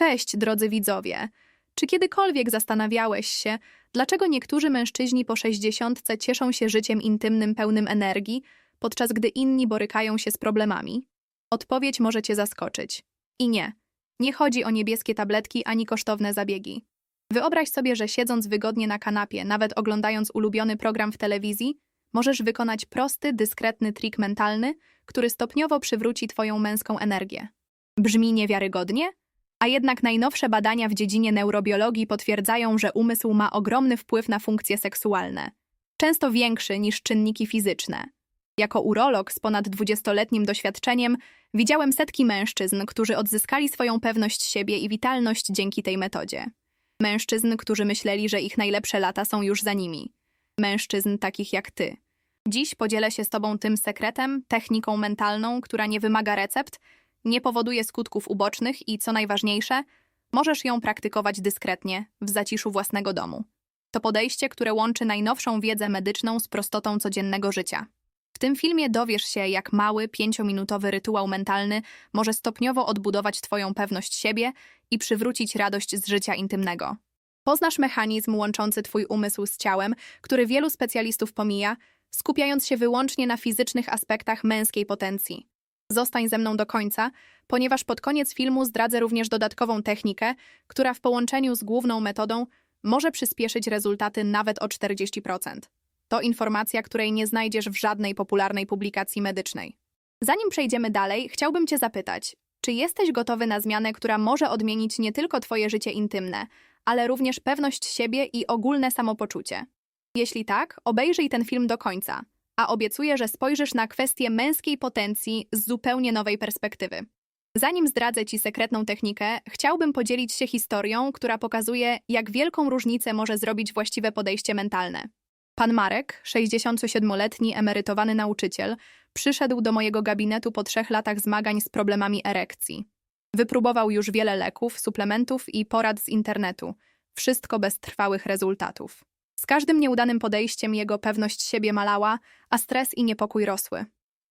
Cześć, drodzy widzowie. Czy kiedykolwiek zastanawiałeś się, dlaczego niektórzy mężczyźni po 60 cieszą się życiem intymnym pełnym energii, podczas gdy inni borykają się z problemami? Odpowiedź może cię zaskoczyć. I nie. Nie chodzi o niebieskie tabletki ani kosztowne zabiegi. Wyobraź sobie, że siedząc wygodnie na kanapie, nawet oglądając ulubiony program w telewizji, możesz wykonać prosty, dyskretny trik mentalny, który stopniowo przywróci twoją męską energię. Brzmi niewiarygodnie? A jednak najnowsze badania w dziedzinie neurobiologii potwierdzają, że umysł ma ogromny wpływ na funkcje seksualne, często większy niż czynniki fizyczne. Jako urolog z ponad 20-letnim doświadczeniem widziałem setki mężczyzn, którzy odzyskali swoją pewność siebie i witalność dzięki tej metodzie. Mężczyzn, którzy myśleli, że ich najlepsze lata są już za nimi. Mężczyzn takich jak ty. Dziś podzielę się z tobą tym sekretem, techniką mentalną, która nie wymaga recept, nie powoduje skutków ubocznych i, co najważniejsze, możesz ją praktykować dyskretnie, w zaciszu własnego domu. To podejście, które łączy najnowszą wiedzę medyczną z prostotą codziennego życia. W tym filmie dowiesz się, jak mały, pięciominutowy rytuał mentalny może stopniowo odbudować Twoją pewność siebie i przywrócić radość z życia intymnego. Poznasz mechanizm łączący Twój umysł z ciałem, który wielu specjalistów pomija, skupiając się wyłącznie na fizycznych aspektach męskiej potencji. Zostań ze mną do końca, ponieważ pod koniec filmu zdradzę również dodatkową technikę, która w połączeniu z główną metodą może przyspieszyć rezultaty nawet o 40%. To informacja, której nie znajdziesz w żadnej popularnej publikacji medycznej. Zanim przejdziemy dalej, chciałbym Cię zapytać, czy jesteś gotowy na zmianę, która może odmienić nie tylko Twoje życie intymne, ale również pewność siebie i ogólne samopoczucie? Jeśli tak, obejrzyj ten film do końca, a obiecuję, że spojrzysz na kwestię męskiej potencji z zupełnie nowej perspektywy. Zanim zdradzę Ci sekretną technikę, chciałbym podzielić się historią, która pokazuje, jak wielką różnicę może zrobić właściwe podejście mentalne. Pan Marek, 67-letni emerytowany nauczyciel, przyszedł do mojego gabinetu po trzech latach zmagań z problemami erekcji. Wypróbował już wiele leków, suplementów i porad z internetu. Wszystko bez trwałych rezultatów. Z każdym nieudanym podejściem jego pewność siebie malała, a stres i niepokój rosły.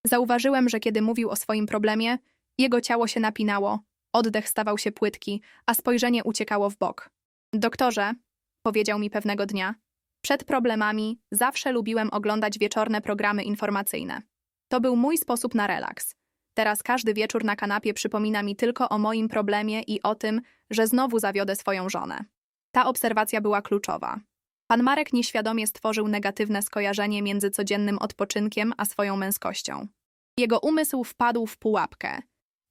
Zauważyłem, że kiedy mówił o swoim problemie, jego ciało się napinało, oddech stawał się płytki, a spojrzenie uciekało w bok. Doktorze, powiedział mi pewnego dnia, przed problemami zawsze lubiłem oglądać wieczorne programy informacyjne. To był mój sposób na relaks. Teraz każdy wieczór na kanapie przypomina mi tylko o moim problemie i o tym, że znowu zawiodę swoją żonę. Ta obserwacja była kluczowa. Pan Marek nieświadomie stworzył negatywne skojarzenie między codziennym odpoczynkiem a swoją męskością. Jego umysł wpadł w pułapkę.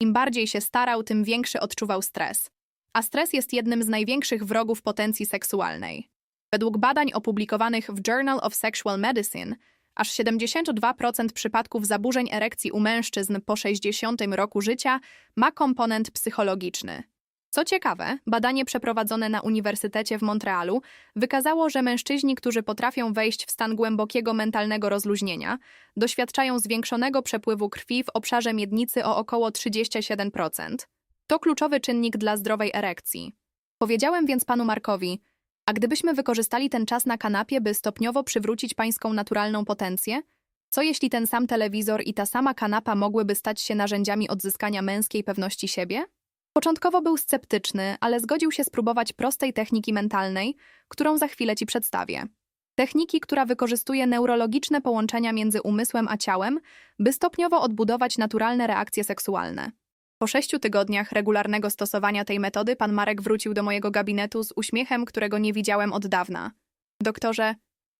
Im bardziej się starał, tym większy odczuwał stres. A stres jest jednym z największych wrogów potencji seksualnej. Według badań opublikowanych w Journal of Sexual Medicine, aż 72% przypadków zaburzeń erekcji u mężczyzn po 60 roku życia ma komponent psychologiczny. Co ciekawe, badanie przeprowadzone na Uniwersytecie w Montrealu wykazało, że mężczyźni, którzy potrafią wejść w stan głębokiego mentalnego rozluźnienia, doświadczają zwiększonego przepływu krwi w obszarze miednicy o około 37%. To kluczowy czynnik dla zdrowej erekcji. Powiedziałem więc panu Markowi, a gdybyśmy wykorzystali ten czas na kanapie, by stopniowo przywrócić pańską naturalną potencję? Co jeśli ten sam telewizor i ta sama kanapa mogłyby stać się narzędziami odzyskania męskiej pewności siebie? Początkowo był sceptyczny, ale zgodził się spróbować prostej techniki mentalnej, którą za chwilę ci przedstawię. Techniki, która wykorzystuje neurologiczne połączenia między umysłem a ciałem, by stopniowo odbudować naturalne reakcje seksualne. Po sześciu tygodniach regularnego stosowania tej metody pan Marek wrócił do mojego gabinetu z uśmiechem, którego nie widziałem od dawna. Doktorze,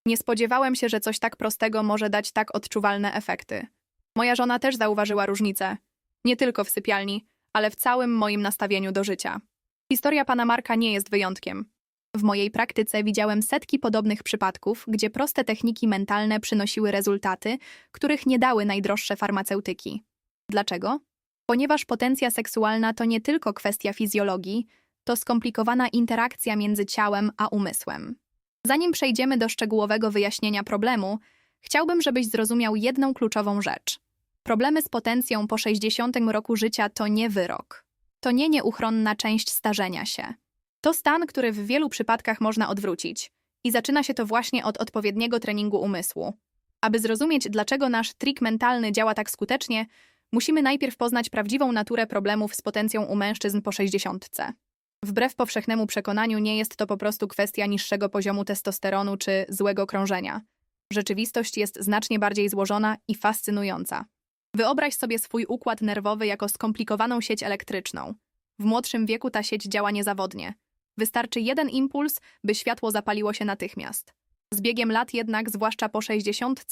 nie spodziewałem się, że coś tak prostego może dać tak odczuwalne efekty. Moja żona też zauważyła różnicę. Nie tylko w sypialni, ale w całym moim nastawieniu do życia. Historia pana Marka nie jest wyjątkiem. W mojej praktyce widziałem setki podobnych przypadków, gdzie proste techniki mentalne przynosiły rezultaty, których nie dały najdroższe farmaceutyki. Dlaczego? Ponieważ potencja seksualna to nie tylko kwestia fizjologii, to skomplikowana interakcja między ciałem a umysłem. Zanim przejdziemy do szczegółowego wyjaśnienia problemu, chciałbym, żebyś zrozumiał jedną kluczową rzecz. Problemy z potencją po 60 roku życia to nie wyrok. To nie nieuchronna część starzenia się. To stan, który w wielu przypadkach można odwrócić. I zaczyna się to właśnie od odpowiedniego treningu umysłu. Aby zrozumieć, dlaczego nasz trik mentalny działa tak skutecznie, musimy najpierw poznać prawdziwą naturę problemów z potencją u mężczyzn po 60. Wbrew powszechnemu przekonaniu nie jest to po prostu kwestia niższego poziomu testosteronu czy złego krążenia. Rzeczywistość jest znacznie bardziej złożona i fascynująca. Wyobraź sobie swój układ nerwowy jako skomplikowaną sieć elektryczną. W młodszym wieku ta sieć działa niezawodnie. Wystarczy jeden impuls, by światło zapaliło się natychmiast. Z biegiem lat jednak, zwłaszcza po 60,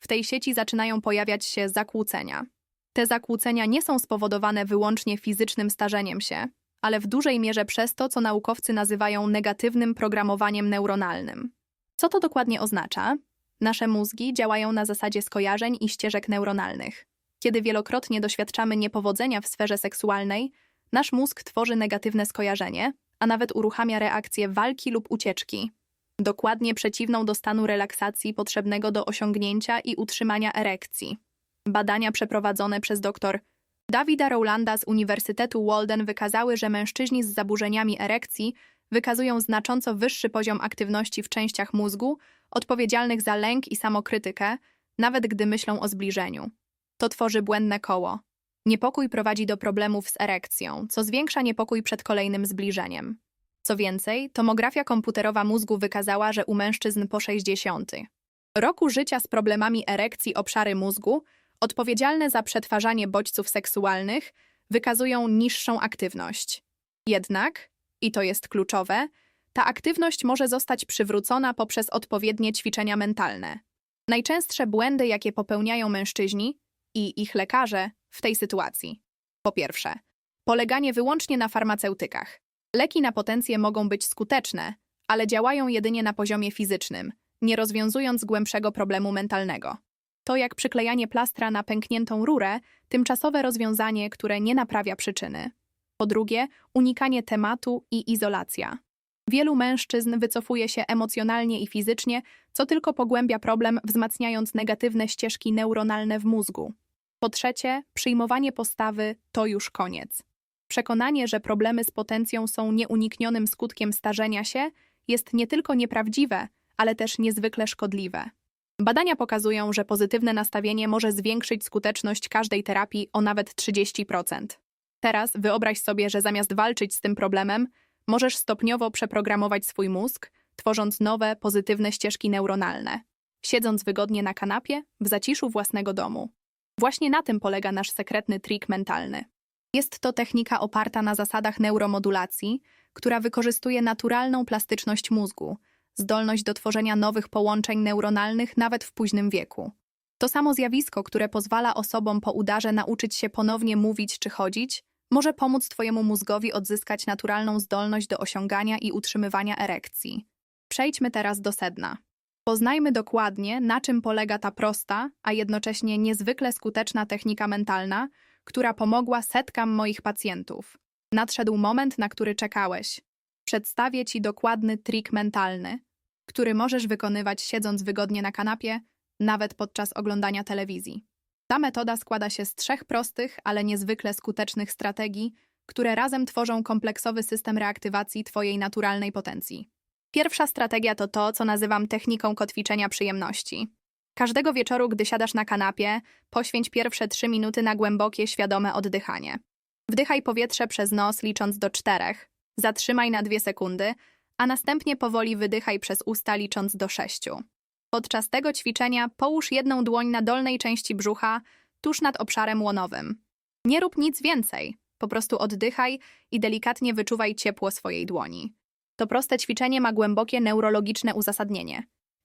w tej sieci zaczynają pojawiać się zakłócenia. Te zakłócenia nie są spowodowane wyłącznie fizycznym starzeniem się, ale w dużej mierze przez to, co naukowcy nazywają negatywnym programowaniem neuronalnym. Co to dokładnie oznacza? Nasze mózgi działają na zasadzie skojarzeń i ścieżek neuronalnych. Kiedy wielokrotnie doświadczamy niepowodzenia w sferze seksualnej, nasz mózg tworzy negatywne skojarzenie, a nawet uruchamia reakcję walki lub ucieczki, dokładnie przeciwną do stanu relaksacji potrzebnego do osiągnięcia i utrzymania erekcji. Badania przeprowadzone przez dr Davida Rowlanda z Uniwersytetu Walden wykazały, że mężczyźni z zaburzeniami erekcji wykazują znacząco wyższy poziom aktywności w częściach mózgu odpowiedzialnych za lęk i samokrytykę, nawet gdy myślą o zbliżeniu. To tworzy błędne koło. Niepokój prowadzi do problemów z erekcją, co zwiększa niepokój przed kolejnym zbliżeniem. Co więcej, tomografia komputerowa mózgu wykazała, że u mężczyzn po 60 roku życia z problemami erekcji obszary mózgu, odpowiedzialne za przetwarzanie bodźców seksualnych, wykazują niższą aktywność. Jednak, i to jest kluczowe, ta aktywność może zostać przywrócona poprzez odpowiednie ćwiczenia mentalne. Najczęstsze błędy, jakie popełniają mężczyźni i ich lekarze w tej sytuacji. Po pierwsze, poleganie wyłącznie na farmaceutykach. Leki na potencję mogą być skuteczne, ale działają jedynie na poziomie fizycznym, nie rozwiązując głębszego problemu mentalnego. To jak przyklejanie plastra na pękniętą rurę, tymczasowe rozwiązanie, które nie naprawia przyczyny. Po drugie, unikanie tematu i izolacja. Wielu mężczyzn wycofuje się emocjonalnie i fizycznie, co tylko pogłębia problem, wzmacniając negatywne ścieżki neuronalne w mózgu. Po trzecie, przyjmowanie postawy to już koniec. Przekonanie, że problemy z potencją są nieuniknionym skutkiem starzenia się, jest nie tylko nieprawdziwe, ale też niezwykle szkodliwe. Badania pokazują, że pozytywne nastawienie może zwiększyć skuteczność każdej terapii o nawet 30%. Teraz wyobraź sobie, że zamiast walczyć z tym problemem, możesz stopniowo przeprogramować swój mózg, tworząc nowe, pozytywne ścieżki neuronalne, siedząc wygodnie na kanapie w zaciszu własnego domu. Właśnie na tym polega nasz sekretny trik mentalny. Jest to technika oparta na zasadach neuromodulacji, która wykorzystuje naturalną plastyczność mózgu, zdolność do tworzenia nowych połączeń neuronalnych nawet w późnym wieku. To samo zjawisko, które pozwala osobom po udarze nauczyć się ponownie mówić czy chodzić, może pomóc Twojemu mózgowi odzyskać naturalną zdolność do osiągania i utrzymywania erekcji. Przejdźmy teraz do sedna. Poznajmy dokładnie, na czym polega ta prosta, a jednocześnie niezwykle skuteczna technika mentalna, która pomogła setkam moich pacjentów. Nadszedł moment, na który czekałeś. Przedstawię Ci dokładny trik mentalny, który możesz wykonywać siedząc wygodnie na kanapie, nawet podczas oglądania telewizji. Ta metoda składa się z trzech prostych, ale niezwykle skutecznych strategii, które razem tworzą kompleksowy system reaktywacji Twojej naturalnej potencji. Pierwsza strategia to to, co nazywam techniką kotwiczenia przyjemności. Każdego wieczoru, gdy siadasz na kanapie, poświęć pierwsze trzy minuty na głębokie, świadome oddychanie. Wdychaj powietrze przez nos licząc do czterech, zatrzymaj na dwie sekundy, a następnie powoli wydychaj przez usta licząc do sześciu. Podczas tego ćwiczenia połóż jedną dłoń na dolnej części brzucha, tuż nad obszarem łonowym. Nie rób nic więcej, po prostu oddychaj i delikatnie wyczuwaj ciepło swojej dłoni. To proste ćwiczenie ma głębokie neurologiczne uzasadnienie.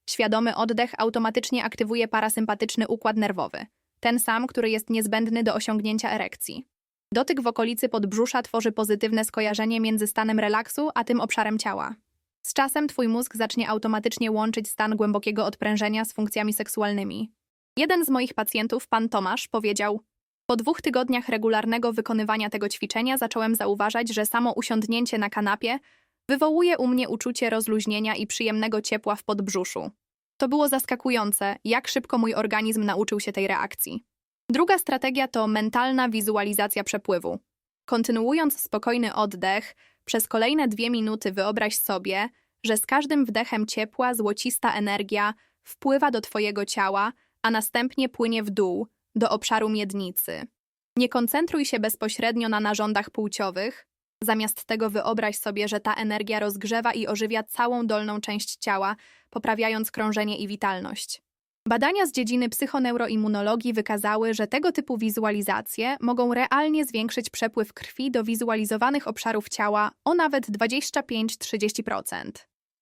Świadomy oddech automatycznie aktywuje parasympatyczny układ nerwowy, ten sam, który jest niezbędny do osiągnięcia erekcji. Dotyk w okolicy podbrzusza tworzy pozytywne skojarzenie między stanem relaksu a tym obszarem ciała. Z czasem twój mózg zacznie automatycznie łączyć stan głębokiego odprężenia z funkcjami seksualnymi. Jeden z moich pacjentów, pan Tomasz, powiedział: Po dwóch tygodniach regularnego wykonywania tego ćwiczenia zacząłem zauważać, że samo usiądnięcie na kanapie wywołuje u mnie uczucie rozluźnienia i przyjemnego ciepła w podbrzuszu. To było zaskakujące, jak szybko mój organizm nauczył się tej reakcji. Druga strategia to mentalna wizualizacja przepływu. Kontynuując spokojny oddech, przez kolejne dwie minuty wyobraź sobie, że z każdym wdechem ciepła, złocista energia wpływa do Twojego ciała, a następnie płynie w dół, do obszaru miednicy. Nie koncentruj się bezpośrednio na narządach płciowych, Zamiast tego wyobraź sobie, że ta energia rozgrzewa i ożywia całą dolną część ciała, poprawiając krążenie i witalność. Badania z dziedziny psychoneuroimmunologii wykazały, że tego typu wizualizacje mogą realnie zwiększyć przepływ krwi do wizualizowanych obszarów ciała o nawet 25-30%.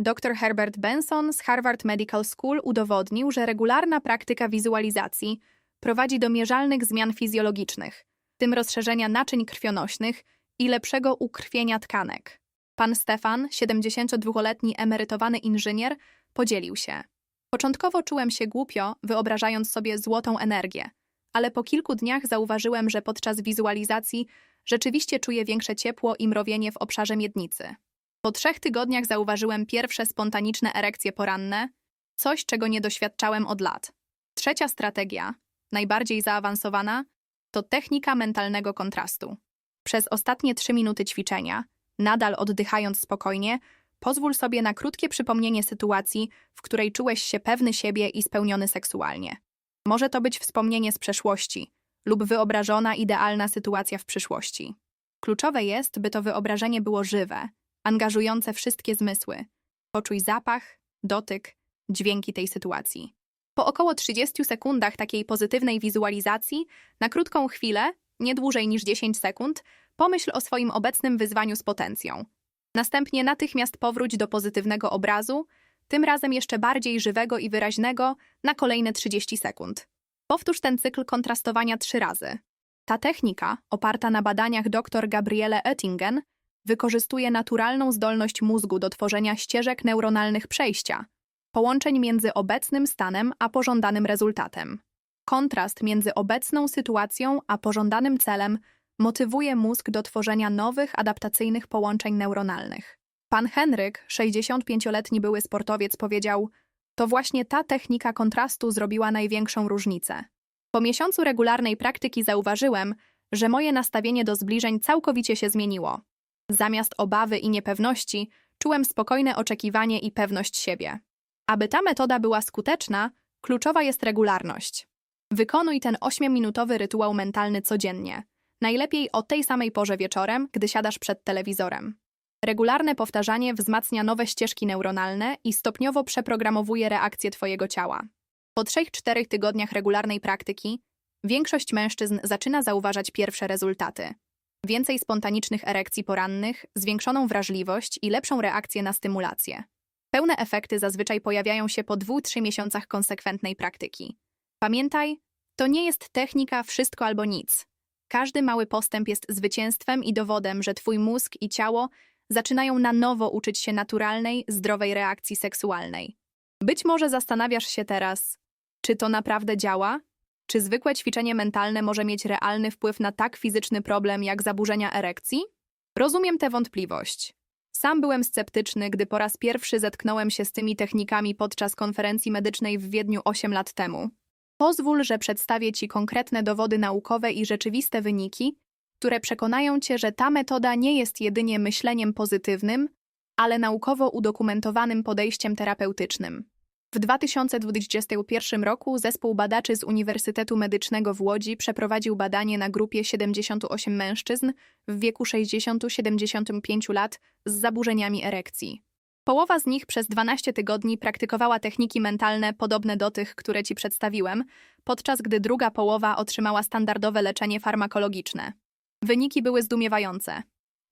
Dr Herbert Benson z Harvard Medical School udowodnił, że regularna praktyka wizualizacji prowadzi do mierzalnych zmian fizjologicznych, w tym rozszerzenia naczyń krwionośnych i lepszego ukrwienia tkanek. Pan Stefan, 72-letni emerytowany inżynier, podzielił się. Początkowo czułem się głupio, wyobrażając sobie złotą energię, ale po kilku dniach zauważyłem, że podczas wizualizacji rzeczywiście czuję większe ciepło i mrowienie w obszarze miednicy. Po trzech tygodniach zauważyłem pierwsze spontaniczne erekcje poranne, coś, czego nie doświadczałem od lat. Trzecia strategia, najbardziej zaawansowana, to technika mentalnego kontrastu. Przez ostatnie trzy minuty ćwiczenia, nadal oddychając spokojnie, pozwól sobie na krótkie przypomnienie sytuacji, w której czułeś się pewny siebie i spełniony seksualnie. Może to być wspomnienie z przeszłości lub wyobrażona idealna sytuacja w przyszłości. Kluczowe jest, by to wyobrażenie było żywe, angażujące wszystkie zmysły. Poczuj zapach, dotyk, dźwięki tej sytuacji. Po około 30 sekundach takiej pozytywnej wizualizacji, na krótką chwilę, nie dłużej niż 10 sekund, pomyśl o swoim obecnym wyzwaniu z potencją. Następnie natychmiast powróć do pozytywnego obrazu, tym razem jeszcze bardziej żywego i wyraźnego, na kolejne 30 sekund. Powtórz ten cykl kontrastowania trzy razy. Ta technika, oparta na badaniach dr Gabriele Oettingen, wykorzystuje naturalną zdolność mózgu do tworzenia ścieżek neuronalnych przejścia, połączeń między obecnym stanem a pożądanym rezultatem. Kontrast między obecną sytuacją a pożądanym celem motywuje mózg do tworzenia nowych, adaptacyjnych połączeń neuronalnych. Pan Henryk, 65-letni były sportowiec, powiedział: To właśnie ta technika kontrastu zrobiła największą różnicę. Po miesiącu regularnej praktyki zauważyłem, że moje nastawienie do zbliżeń całkowicie się zmieniło. Zamiast obawy i niepewności, czułem spokojne oczekiwanie i pewność siebie. Aby ta metoda była skuteczna, kluczowa jest regularność. Wykonuj ten 8-minutowy rytuał mentalny codziennie. Najlepiej o tej samej porze wieczorem, gdy siadasz przed telewizorem. Regularne powtarzanie wzmacnia nowe ścieżki neuronalne i stopniowo przeprogramowuje reakcje Twojego ciała. Po 3-4 tygodniach regularnej praktyki, większość mężczyzn zaczyna zauważać pierwsze rezultaty. Więcej spontanicznych erekcji porannych, zwiększoną wrażliwość i lepszą reakcję na stymulację. Pełne efekty zazwyczaj pojawiają się po 2-3 miesiącach konsekwentnej praktyki. Pamiętaj, to nie jest technika wszystko albo nic. Każdy mały postęp jest zwycięstwem i dowodem, że twój mózg i ciało zaczynają na nowo uczyć się naturalnej, zdrowej reakcji seksualnej. Być może zastanawiasz się teraz, czy to naprawdę działa? Czy zwykłe ćwiczenie mentalne może mieć realny wpływ na tak fizyczny problem jak zaburzenia erekcji? Rozumiem tę wątpliwość. Sam byłem sceptyczny, gdy po raz pierwszy zetknąłem się z tymi technikami podczas konferencji medycznej w Wiedniu 8 lat temu. Pozwól, że przedstawię Ci konkretne dowody naukowe i rzeczywiste wyniki, które przekonają Cię, że ta metoda nie jest jedynie myśleniem pozytywnym, ale naukowo udokumentowanym podejściem terapeutycznym. W 2021 roku zespół badaczy z Uniwersytetu Medycznego w Łodzi przeprowadził badanie na grupie 78 mężczyzn w wieku 60-75 lat z zaburzeniami erekcji. Połowa z nich przez 12 tygodni praktykowała techniki mentalne podobne do tych, które Ci przedstawiłem, podczas gdy druga połowa otrzymała standardowe leczenie farmakologiczne. Wyniki były zdumiewające.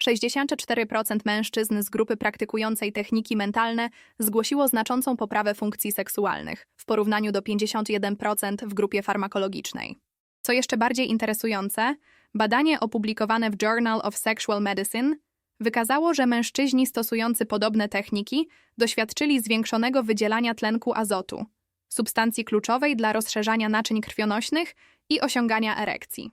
64% mężczyzn z grupy praktykującej techniki mentalne zgłosiło znaczącą poprawę funkcji seksualnych, w porównaniu do 51% w grupie farmakologicznej. Co jeszcze bardziej interesujące, badanie opublikowane w Journal of Sexual Medicine wykazało, że mężczyźni stosujący podobne techniki doświadczyli zwiększonego wydzielania tlenku azotu, substancji kluczowej dla rozszerzania naczyń krwionośnych i osiągania erekcji.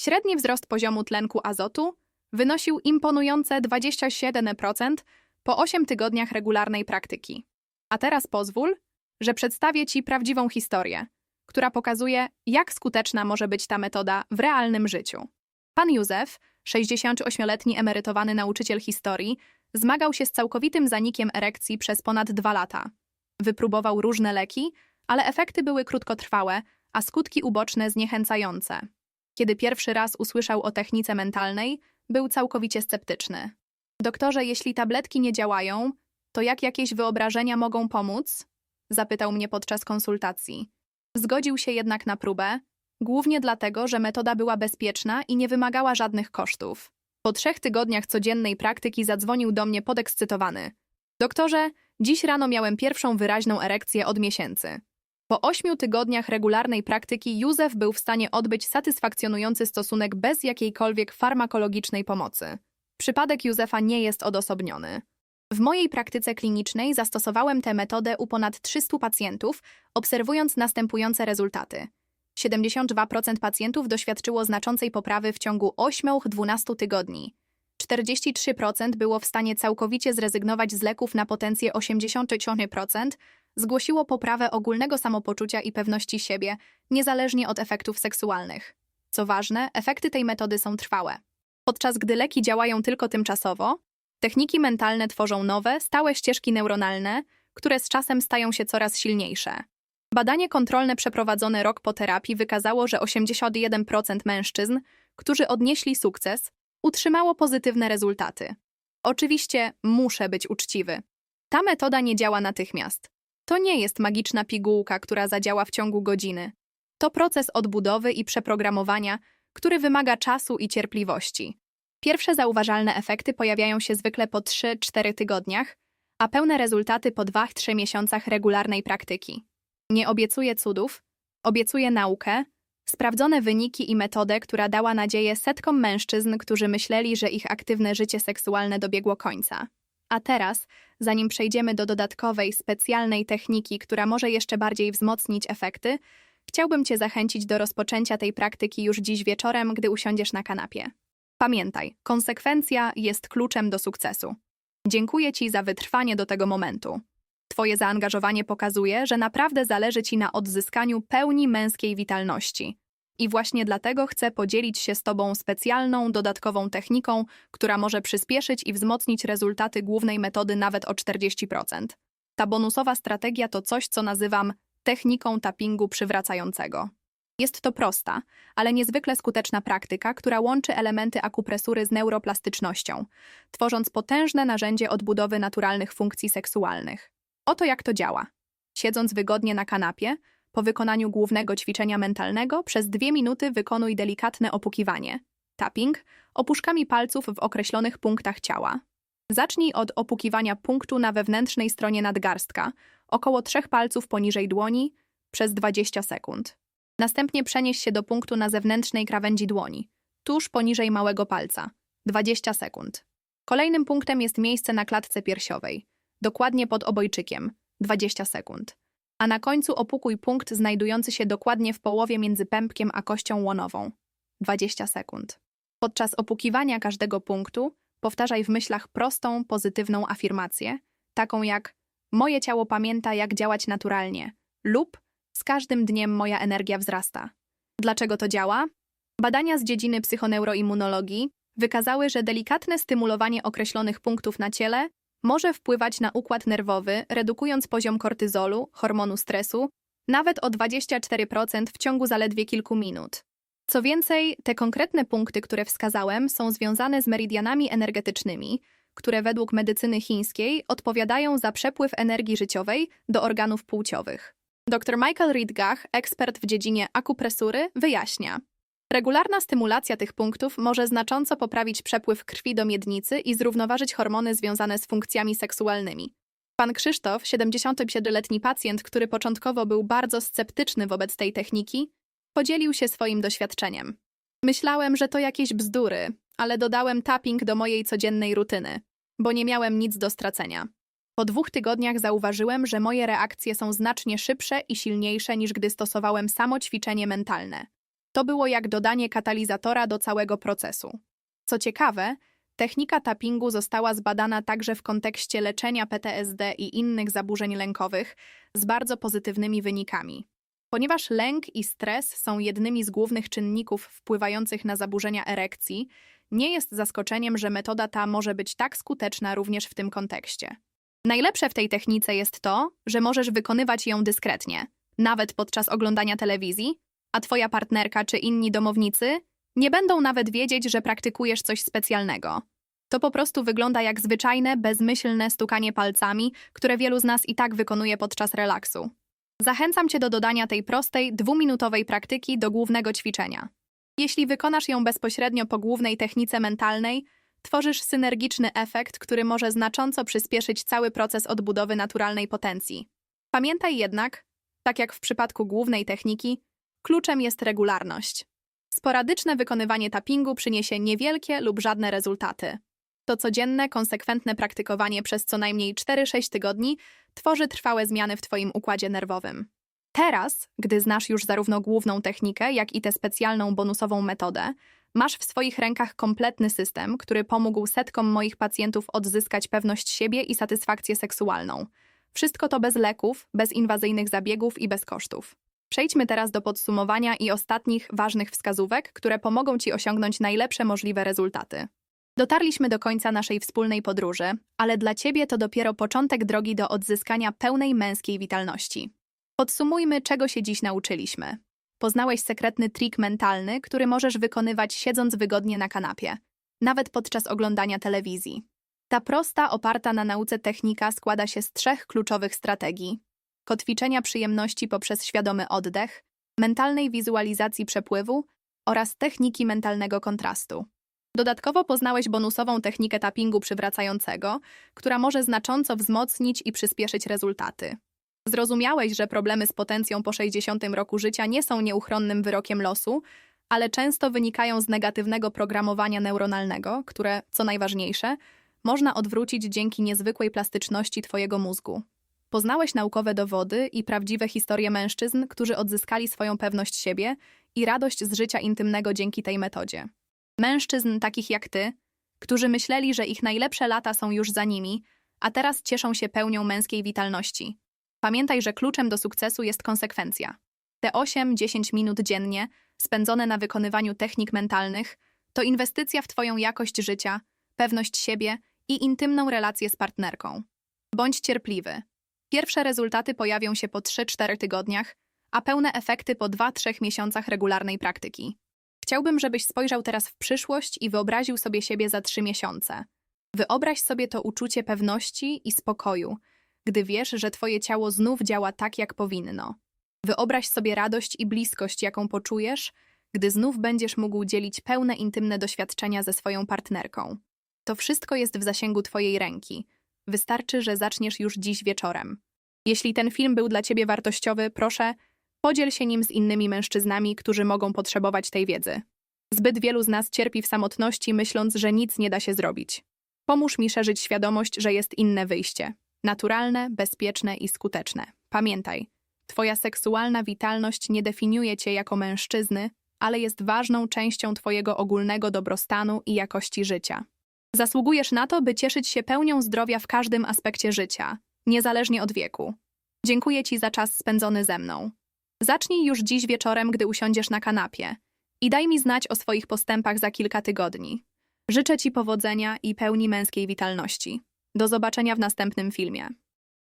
Średni wzrost poziomu tlenku azotu wynosił imponujące 27% po 8 tygodniach regularnej praktyki. A teraz pozwól, że przedstawię Ci prawdziwą historię, która pokazuje, jak skuteczna może być ta metoda w realnym życiu. Pan Józef, 68-letni emerytowany nauczyciel historii, zmagał się z całkowitym zanikiem erekcji przez ponad dwa lata. Wypróbował różne leki, ale efekty były krótkotrwałe, a skutki uboczne zniechęcające. Kiedy pierwszy raz usłyszał o technice mentalnej, był całkowicie sceptyczny. Doktorze, jeśli tabletki nie działają, to jak jakieś wyobrażenia mogą pomóc? Zapytał mnie podczas konsultacji. Zgodził się jednak na próbę, głównie dlatego, że metoda była bezpieczna i nie wymagała żadnych kosztów. Po trzech tygodniach codziennej praktyki zadzwonił do mnie podekscytowany. Doktorze, dziś rano miałem pierwszą wyraźną erekcję od miesięcy. Po ośmiu tygodniach regularnej praktyki Józef był w stanie odbyć satysfakcjonujący stosunek bez jakiejkolwiek farmakologicznej pomocy. Przypadek Józefa nie jest odosobniony. W mojej praktyce klinicznej zastosowałem tę metodę u ponad 300 pacjentów, obserwując następujące rezultaty. 72% pacjentów doświadczyło znaczącej poprawy w ciągu 8-12 tygodni. 43% było w stanie całkowicie zrezygnować z leków na potencję 83%, zgłosiło poprawę ogólnego samopoczucia i pewności siebie, niezależnie od efektów seksualnych. Co ważne, efekty tej metody są trwałe. Podczas gdy leki działają tylko tymczasowo, techniki mentalne tworzą nowe, stałe ścieżki neuronalne, które z czasem stają się coraz silniejsze. Badanie kontrolne przeprowadzone rok po terapii wykazało, że 81% mężczyzn, którzy odnieśli sukces, utrzymało pozytywne rezultaty. Oczywiście muszę być uczciwy. Ta metoda nie działa natychmiast. To nie jest magiczna pigułka, która zadziała w ciągu godziny. To proces odbudowy i przeprogramowania, który wymaga czasu i cierpliwości. Pierwsze zauważalne efekty pojawiają się zwykle po 3-4 tygodniach, a pełne rezultaty po 2-3 miesiącach regularnej praktyki. Nie obiecuję cudów, obiecuję naukę, sprawdzone wyniki i metodę, która dała nadzieję setkom mężczyzn, którzy myśleli, że ich aktywne życie seksualne dobiegło końca. A teraz, zanim przejdziemy do dodatkowej, specjalnej techniki, która może jeszcze bardziej wzmocnić efekty, chciałbym Cię zachęcić do rozpoczęcia tej praktyki już dziś wieczorem, gdy usiądziesz na kanapie. Pamiętaj, konsekwencja jest kluczem do sukcesu. Dziękuję Ci za wytrwanie do tego momentu. Twoje zaangażowanie pokazuje, że naprawdę zależy Ci na odzyskaniu pełni męskiej witalności. I właśnie dlatego chcę podzielić się z Tobą specjalną, dodatkową techniką, która może przyspieszyć i wzmocnić rezultaty głównej metody nawet o 40%. Ta bonusowa strategia to coś, co nazywam techniką tappingu przywracającego. Jest to prosta, ale niezwykle skuteczna praktyka, która łączy elementy akupresury z neuroplastycznością, tworząc potężne narzędzie odbudowy naturalnych funkcji seksualnych. Oto jak to działa. Siedząc wygodnie na kanapie, po wykonaniu głównego ćwiczenia mentalnego, przez dwie minuty wykonuj delikatne opukiwanie. Tapping opuszkami palców w określonych punktach ciała. Zacznij od opukiwania punktu na wewnętrznej stronie nadgarstka, około trzech palców poniżej dłoni, przez 20 sekund. Następnie przenieś się do punktu na zewnętrznej krawędzi dłoni, tuż poniżej małego palca, 20 sekund. Kolejnym punktem jest miejsce na klatce piersiowej, dokładnie pod obojczykiem, 20 sekund. A na końcu opukuj punkt znajdujący się dokładnie w połowie między pępkiem a kością łonową, 20 sekund. Podczas opukiwania każdego punktu powtarzaj w myślach prostą, pozytywną afirmację, taką jak moje ciało pamięta, jak działać naturalnie lub z każdym dniem moja energia wzrasta. Dlaczego to działa? Badania z dziedziny psychoneuroimmunologii wykazały, że delikatne stymulowanie określonych punktów na ciele może wpływać na układ nerwowy, redukując poziom kortyzolu, hormonu stresu, nawet o 24% w ciągu zaledwie kilku minut. Co więcej, te konkretne punkty, które wskazałem, są związane z meridianami energetycznymi, które według medycyny chińskiej odpowiadają za przepływ energii życiowej do organów płciowych. Dr Michael Ridgach, ekspert w dziedzinie akupresury, wyjaśnia. Regularna stymulacja tych punktów może znacząco poprawić przepływ krwi do miednicy i zrównoważyć hormony związane z funkcjami seksualnymi. Pan Krzysztof, 77-letni pacjent, który początkowo był bardzo sceptyczny wobec tej techniki, podzielił się swoim doświadczeniem. Myślałem, że to jakieś bzdury, ale dodałem tapping do mojej codziennej rutyny, bo nie miałem nic do stracenia. Po dwóch tygodniach zauważyłem, że moje reakcje są znacznie szybsze i silniejsze niż gdy stosowałem samo ćwiczenie mentalne. To było jak dodanie katalizatora do całego procesu. Co ciekawe, technika tappingu została zbadana także w kontekście leczenia PTSD i innych zaburzeń lękowych z bardzo pozytywnymi wynikami. Ponieważ lęk i stres są jednymi z głównych czynników wpływających na zaburzenia erekcji, nie jest zaskoczeniem, że metoda ta może być tak skuteczna również w tym kontekście. Najlepsze w tej technice jest to, że możesz wykonywać ją dyskretnie, nawet podczas oglądania telewizji, a twoja partnerka czy inni domownicy Nie będą nawet wiedzieć, że praktykujesz coś specjalnego. To po prostu wygląda jak zwyczajne, bezmyślne stukanie palcami, które wielu z nas i tak wykonuje podczas relaksu. Zachęcam Cię do dodania tej prostej, dwuminutowej praktyki do głównego ćwiczenia. Jeśli wykonasz ją bezpośrednio po głównej technice mentalnej, tworzysz synergiczny efekt, który może znacząco przyspieszyć cały proces odbudowy naturalnej potencji. Pamiętaj jednak, tak jak w przypadku głównej techniki, kluczem jest regularność. Sporadyczne wykonywanie tappingu przyniesie niewielkie lub żadne rezultaty. To codzienne, konsekwentne praktykowanie przez co najmniej 4-6 tygodni tworzy trwałe zmiany w Twoim układzie nerwowym. Teraz, gdy znasz już zarówno główną technikę, jak i tę specjalną bonusową metodę, masz w swoich rękach kompletny system, który pomógł setkom moich pacjentów odzyskać pewność siebie i satysfakcję seksualną. Wszystko to bez leków, bez inwazyjnych zabiegów i bez kosztów. Przejdźmy teraz do podsumowania i ostatnich ważnych wskazówek, które pomogą Ci osiągnąć najlepsze możliwe rezultaty. Dotarliśmy do końca naszej wspólnej podróży, ale dla Ciebie to dopiero początek drogi do odzyskania pełnej męskiej witalności. Podsumujmy, czego się dziś nauczyliśmy. Poznałeś sekretny trik mentalny, który możesz wykonywać siedząc wygodnie na kanapie, nawet podczas oglądania telewizji. Ta prosta, oparta na nauce technika składa się z trzech kluczowych strategii: kotwiczenia przyjemności poprzez świadomy oddech, mentalnej wizualizacji przepływu oraz techniki mentalnego kontrastu. Dodatkowo poznałeś bonusową technikę tappingu przywracającego, która może znacząco wzmocnić i przyspieszyć rezultaty. Zrozumiałeś, że problemy z potencją po 60 roku życia nie są nieuchronnym wyrokiem losu, ale często wynikają z negatywnego programowania neuronalnego, które, co najważniejsze, można odwrócić dzięki niezwykłej plastyczności Twojego mózgu. Poznałeś naukowe dowody i prawdziwe historie mężczyzn, którzy odzyskali swoją pewność siebie i radość z życia intymnego dzięki tej metodzie. Mężczyzn takich jak ty, którzy myśleli, że ich najlepsze lata są już za nimi, a teraz cieszą się pełnią męskiej witalności. Pamiętaj, że kluczem do sukcesu jest konsekwencja. Te 8-10 minut dziennie, spędzone na wykonywaniu technik mentalnych, to inwestycja w Twoją jakość życia, pewność siebie i intymną relację z partnerką. Bądź cierpliwy. Pierwsze rezultaty pojawią się po 3-4 tygodniach, a pełne efekty po 2-3 miesiącach regularnej praktyki. Chciałbym, żebyś spojrzał teraz w przyszłość i wyobraził sobie siebie za 3 miesiące. Wyobraź sobie to uczucie pewności i spokoju, gdy wiesz, że twoje ciało znów działa tak, jak powinno. Wyobraź sobie radość i bliskość, jaką poczujesz, gdy znów będziesz mógł dzielić pełne intymne doświadczenia ze swoją partnerką. To wszystko jest w zasięgu twojej ręki. Wystarczy, że zaczniesz już dziś wieczorem. Jeśli ten film był dla ciebie wartościowy, proszę, podziel się nim z innymi mężczyznami, którzy mogą potrzebować tej wiedzy. Zbyt wielu z nas cierpi w samotności, myśląc, że nic nie da się zrobić. Pomóż mi szerzyć świadomość, że jest inne wyjście. Naturalne, bezpieczne i skuteczne. Pamiętaj, Twoja seksualna witalność nie definiuje Cię jako mężczyzny, ale jest ważną częścią Twojego ogólnego dobrostanu i jakości życia. Zasługujesz na to, by cieszyć się pełnią zdrowia w każdym aspekcie życia, niezależnie od wieku. Dziękuję Ci za czas spędzony ze mną. Zacznij już dziś wieczorem, gdy usiądziesz na kanapie i daj mi znać o swoich postępach za kilka tygodni. Życzę Ci powodzenia i pełni męskiej witalności. Do zobaczenia w następnym filmie.